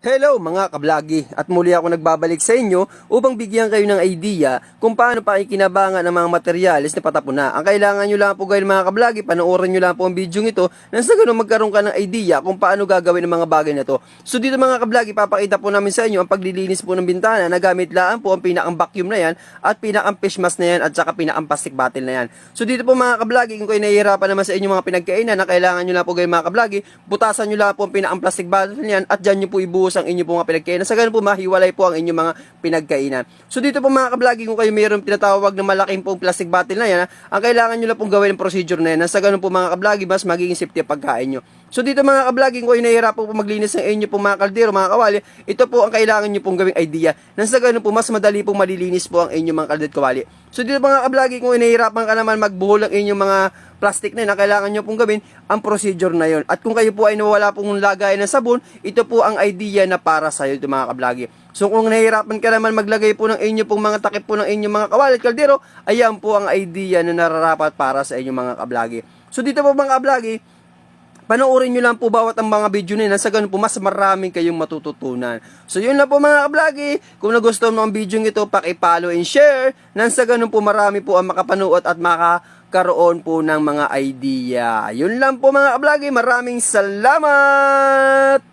Hello mga kablagi at muli ako nagbabalik sa inyo upang bigyan kayo ng idea kung paano pakikinabangan ang mga materyales na patapon na. Ang kailangan nyo lang po gawin mga kablagi, panoorin nyo lang po ang video ito nang sa ganun magkaroon ka ng idea kung paano gagawin ang mga bagay na to. So dito mga kablagi, papakita po namin sa inyo ang paglilinis po ng bintana na gamit lang po ang pinakang vacuum na yan at pinakang fish mask na yan at saka pinakang plastic bottle na yan. So dito po mga kablagi, kung kayo nahihirapan naman sa inyong mga pinagkainan na kailangan nyo lang po gawin mga kablagi, butasan nyo lang po ang pinakang plastic bottle na yan at dyan nyo po ibuhos ang inyo po mga pinagkainan. Sa ganun po mahiwalay po ang inyong mga pinagkainan. So dito po mga kablagi, kung kayo mayroong tinatawag na malaking pong plastic bottle na yan, ang kailangan nyo lang pong gawin ang procedure na yan. Sa ganun po mga kablagi, mas magiging safety ang pagkain nyo. So dito mga kablagi, kung kayo nahihirapan po maglinis ng inyo pong mga kaldero, mga kawali, ito po ang kailangan nyo pong gawing idea. Nang sa ganun po, mas madali pong malilinis po ang inyong mga kaldero kawali. So dito mga kablagi, kung nahihirapan ka naman magbuhol ang inyong mga plastic na yun, ang kailangan nyo pong gawin ang procedure na yon. At kung kayo po ay nawala pong lagay ng sabon, ito po ang idea na para sa iyo mga kablagi. So kung nahihirapan ka naman maglagay po ng inyo pong mga takip po ng inyong mga kawali at kaldero, ayan po ang idea na nararapat para sa inyong mga kablagi. So dito po mga kablagi, panoorin nyo lang po bawat ang mga video yun. Sa ganun po, mas maraming kayong matututunan. So yun lang po mga kablagi. Kung nagustuhan mo ang video ito, paki-follow and share. Nang sa ganun po, marami po ang makapanood at makakaroon po ng mga idea. Yun lang po mga kablagi. Maraming salamat!